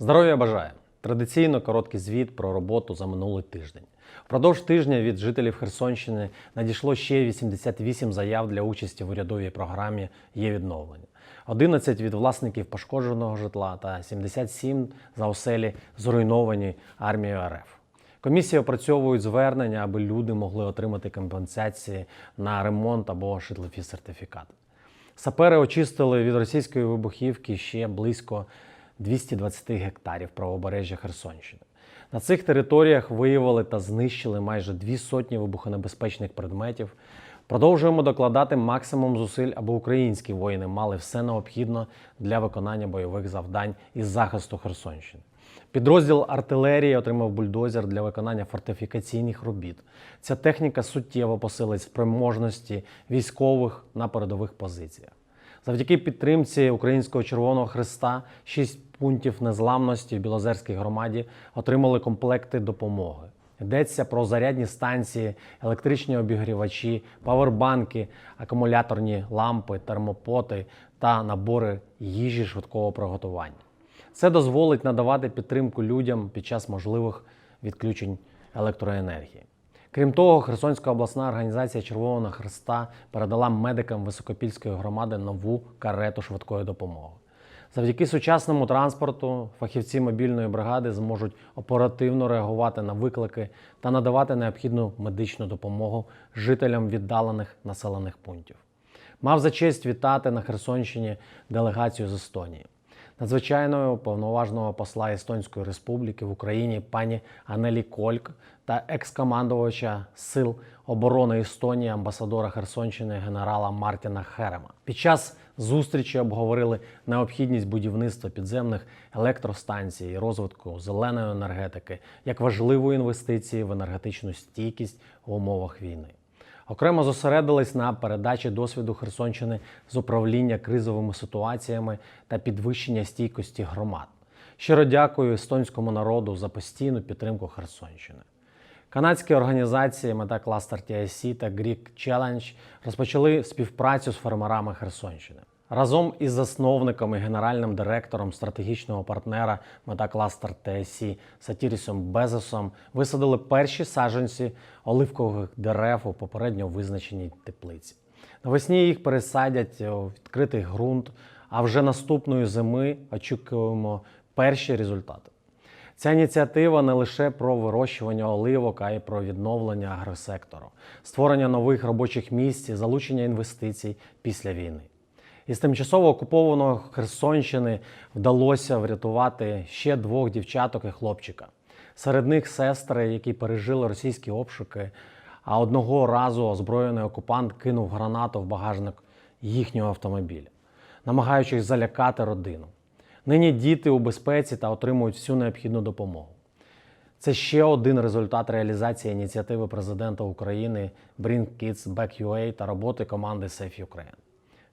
Здоров'я бажаю! Традиційно короткий звіт про роботу за минулий тиждень. Впродовж тижня від жителів Херсонщини надійшло ще 88 заяв для участі в урядовій програмі є відновлення. 11 від власників пошкодженого житла та 77 за оселі зруйновані армією РФ. Комісії опрацьовують звернення, аби люди могли отримати компенсації на ремонт або житлові сертифікати. Сапери очистили від російської вибухівки ще близько 220 гектарів правобережжя Херсонщини. На цих територіях виявили та знищили майже дві сотні вибухонебезпечних предметів. Продовжуємо докладати максимум зусиль, аби українські воїни мали все необхідне для виконання бойових завдань із захисту Херсонщини. Підрозділ артилерії отримав бульдозер для виконання фортифікаційних робіт. Ця техніка суттєво посилить спроможності військових на передових позиціях. Завдяки підтримці Українського Червоного Христа шість пунктів незламності в Білозерській громаді отримали комплекти допомоги. Йдеться про зарядні станції, електричні обігрівачі, павербанки, акумуляторні лампи, термопоти та набори їжі швидкого приготування. Це дозволить надавати підтримку людям під час можливих відключень електроенергії. Крім того, Херсонська обласна організація Червоного Христа передала медикам Високопільської громади нову карету швидкої допомоги. Завдяки сучасному транспорту фахівці мобільної бригади зможуть оперативно реагувати на виклики та надавати необхідну медичну допомогу жителям віддалених населених пунктів. Мав за честь вітати на Херсонщині делегацію з Естонії. Надзвичайною повноважного посла Естонської Республіки в Україні пані Анелі Кольк та екс-командувача Сил оборони Естонії амбасадора Херсонщини генерала Мартіна Херема. Під час зустрічі обговорили необхідність будівництва підземних електростанцій, і розвитку зеленої енергетики як важливої інвестиції в енергетичну стійкість в умовах війни. Окремо зосередились на передачі досвіду Херсонщини з управління кризовими ситуаціями та підвищення стійкості громад. Щиро дякую естонському народу за постійну підтримку Херсонщини. Канадські організації Мета Кластер TIC та Greek Challenge розпочали співпрацю з фермерами Херсонщини. Разом із засновником і генеральним директором стратегічного партнера Мета Кластер TIC Сатірісом Безосом висадили перші саджанці оливкових дерев у попередньо визначеній теплиці. Навесні їх пересадять у відкритий ґрунт, а вже наступної зими очікуємо перші результати. Ця ініціатива не лише про вирощування оливок, а й про відновлення агросектору, створення нових робочих місць і залучення інвестицій після війни. Із тимчасово окупованої Херсонщини вдалося врятувати ще двох дівчаток і хлопчика. Серед них сестри, які пережили російські обшуки, а одного разу озброєний окупант кинув гранату в багажник їхнього автомобіля, намагаючись залякати родину. Нині діти у безпеці та отримують всю необхідну допомогу. Це ще один результат реалізації ініціативи президента України Bring Kids Back UA та роботи команди Safe Ukraine.